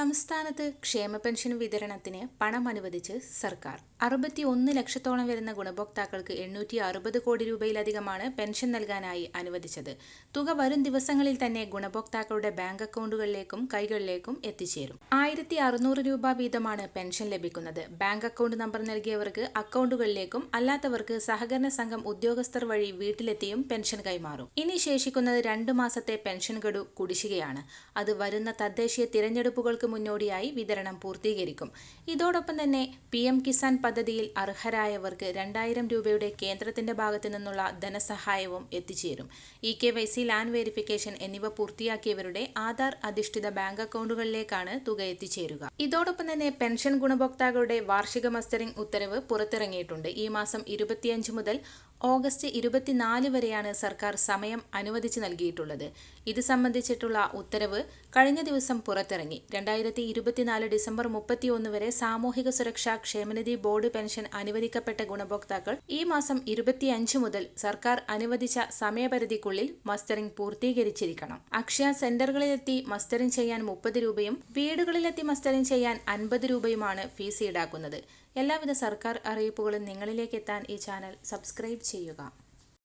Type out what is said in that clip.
സംസ്ഥാനത്ത് ക്ഷേമ പെൻഷൻ വിതരണത്തിന് പണം അനുവദിച്ച് സർക്കാർ. അറുപത്തി ഒന്ന് ലക്ഷത്തോളം വരുന്ന ഗുണഭോക്താക്കൾക്ക് എണ്ണൂറ്റി അറുപത് കോടി രൂപയിലധികമാണ് പെൻഷൻ നൽകാനായി അനുവദിച്ചത്. തുക വരും ദിവസങ്ങളിൽ തന്നെ ഗുണഭോക്താക്കളുടെ ബാങ്ക് അക്കൗണ്ടുകളിലേക്കും കൈകളിലേക്കും എത്തിച്ചേരും. ആയിരത്തി അറുന്നൂറ് രൂപ വീതമാണ് പെൻഷൻ ലഭിക്കുന്നത്. ബാങ്ക് അക്കൗണ്ട് നമ്പർ നൽകിയവർക്ക് അക്കൗണ്ടുകളിലേക്കും അല്ലാത്തവർക്ക് സഹകരണ സംഘം ഉദ്യോഗസ്ഥർ വഴി വീട്ടിലെത്തിയും പെൻഷൻ കൈമാറും. ഇനി ശേഷിക്കുന്നത് രണ്ടു മാസത്തെ പെൻഷൻ ഗഡു കുടിശ്ശികയാണ്. അത് വരുന്ന തദ്ദേശീയ തിരഞ്ഞെടുപ്പുകൾക്ക് മുന്നോടിയായി വിതരണം പൂർത്തീകരിക്കും. ഇതോടൊപ്പം തന്നെ പി എം കിസാൻ പദ്ധതിയിൽ അർഹരായവർക്ക് രണ്ടായിരം രൂപയുടെ കേന്ദ്രത്തിന്റെ ഭാഗത്തു നിന്നുള്ള ധനസഹായവും എത്തിച്ചേരും. E K Y C land verification എന്നിവ പൂർത്തിയാക്കിയവരുടെ ആധാർ അധിഷ്ഠിത ബാങ്ക് അക്കൗണ്ടുകളിലേക്കാണ് തുക എത്തിച്ചേരുക. ഇതോടൊപ്പം തന്നെ പെൻഷൻ ഗുണഭോക്താക്കളുടെ വാർഷിക മസ്റ്ററിംഗ് ഉത്തരവ് പുറത്തിറങ്ങിയിട്ടുണ്ട്. ഈ മാസം ഇരുപത്തിയഞ്ച് മുതൽ ഓഗസ്റ്റ് ഇരുപത്തിനാല് വരെയാണ് സർക്കാർ സമയം അനുവദിച്ചു നൽകിയിട്ടുള്ളത്. ഇത് സംബന്ധിച്ചിട്ടുള്ള ഉത്തരവ് കഴിഞ്ഞ ദിവസം പുറത്തിറങ്ങി. രണ്ടായിരത്തി ഇരുപത്തിനാല് ഡിസംബർ മുപ്പത്തിയൊന്ന് വരെ സാമൂഹിക സുരക്ഷാ ക്ഷേമനിധി ബോർഡ് പെൻഷൻ അനുവദിക്കപ്പെട്ട ഗുണഭോക്താക്കൾ ഈ മാസം ഇരുപത്തിയഞ്ച് മുതൽ സർക്കാർ അനുവദിച്ച സമയപരിധിക്കുള്ളിൽ മസ്റ്ററിംഗ് പൂർത്തീകരിച്ചിരിക്കണം. അക്ഷയ സെന്ററുകളിലെത്തി മസ്റ്ററിംഗ് ചെയ്യാൻ മുപ്പത് രൂപയും വീടുകളിലെത്തി മസ്റ്ററിംഗ് ചെയ്യാൻ അൻപത് രൂപയുമാണ് ഫീസ് ഈടാക്കുന്നത്. എല്ലാവിധ സർക്കാർ അറിയിപ്പുകളും നിങ്ങളിലേക്ക് എത്താൻ ഈ ചാനൽ സബ്സ്ക്രൈബ് ചെയ്യുക.